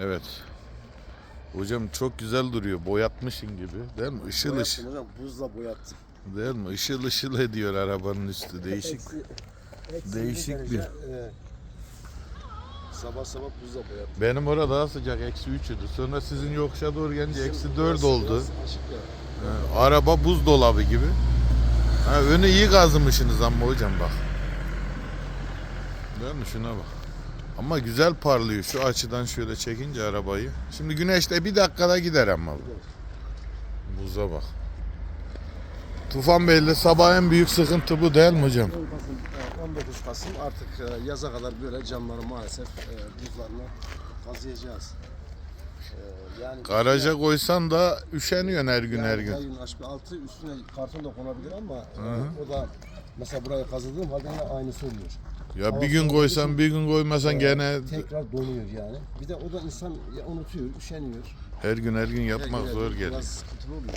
Evet. Hocam çok güzel duruyor. Boyatmışın gibi. Değil mi? Işıl ışıl. Hocam buzla boyattım. Değil mi? Işıl ışıl ediyor arabanın üstü. Değişik. Eksi- eksi değişik bir- e, sabah sabah buzla boyattım. Benim orada daha sıcak. Eksi 3 idi. Sonra sizin yokuşa doğru gelince eksi Bizim 4 burası oldu. biraz Açık ya. Ha, araba buzdolabı gibi. Ha, önü iyi kazımışsınız ama hocam bak. Değil mi? Şuna bak. Ama güzel parlıyor şu açıdan şöyle çekince arabayı. Şimdi güneşte bir dakikada gider ama bu. Buza bak. Tufan Bey'le sabah en büyük sıkıntı bu değil mi hocam? 10 Kasım, e, 19 Kasım artık e, yaza kadar böyle camları maalesef e, buzlarla kazıyacağız. E, Yani Garaja koysan da üşeniyorsun her gün yani her gün. yayın altı üstüne karton da konabilir ama e, o da mesela buraya kazıdığım halde yine aynısı oluyor. Ya bir gün koysan bir gün koymasan E, gene tekrar donuyor yani. Bir de o da insan ya unutuyor, üşeniyor. her gün her gün yapmak Her gün zor biraz geliyor. sıkıntılı oluyor.